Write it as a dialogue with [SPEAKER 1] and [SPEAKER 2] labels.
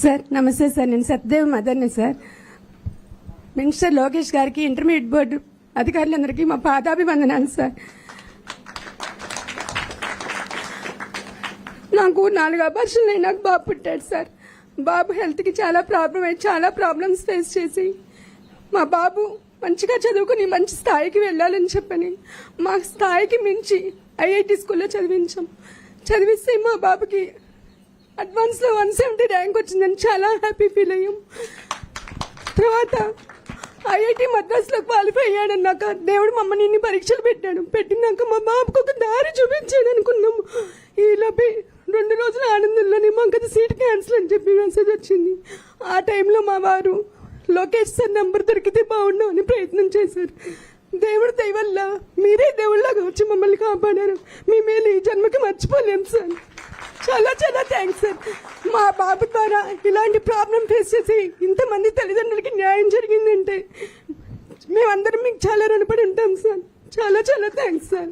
[SPEAKER 1] Sir నమస్తే sir నేను సత్యదేవ్ మదర్ని సార్. మినిస్టర్ లోకేష్ గారికి ఇంటర్మీడియట్ బోర్డు అధికారులందరికీ మా పాదాభివందనాలు సార్. నాకు నాలుగు అపర్షన్లు నాకు బాబు పుట్టాడు సార్. బాబు హెల్త్కి చాలా ప్రాబ్లం అయ్యి చాలా ప్రాబ్లమ్స్ ఫేస్ చేసి మా బాబు మంచిగా చదువుకుని మంచి స్థాయికి వెళ్ళాలని చెప్పని మా స్థాయికి మించి ఐఐటి స్కూల్లో చదివించాం. చదివిస్తే మా బాబుకి అడ్వాన్స్లో వన్ సెవెంటీ ర్యాంక్ వచ్చిందని చాలా హ్యాపీ ఫీల్ అయ్యాం. తర్వాత ఐఐటి మద్రాసులో క్వాలిఫై అయ్యాడన్నాక దేవుడు మమ్మల్ని ఇన్ని పరీక్షలు పెట్టాడు. పెట్టినాక మా బాబుకు ఒక దారి చూపించాడు అనుకున్నాము ఈలోపే రెండు రోజుల ఆనందంలోనే మాకు అది సీట్ క్యాన్సిల్ అని చెప్పి మెసేజ్ వచ్చింది. ఆ టైంలో మా వారు లోకేష్ సార్ నెంబర్ దొరికితే బాగుండు అని ప్రయత్నం చేశారు. దేవుడు దయవల్ల మీరే దేవుళ్ళగా వచ్చి మమ్మల్ని కాపాడారు. మీ మేలు ఈ జన్మకి మర్చిపోలేము సార్. చాలా చాలా థ్యాంక్స్ సార్ మా బాబు ద్వారా ఇలాంటి ప్రాబ్లం ఫేస్ చేసి ఇంతమంది తల్లిదండ్రులకి న్యాయం జరిగిందంటే మేమందరం మీకు చాలా రుణపడి ఉంటాం సార్ చాలా చాలా థ్యాంక్స్ సార్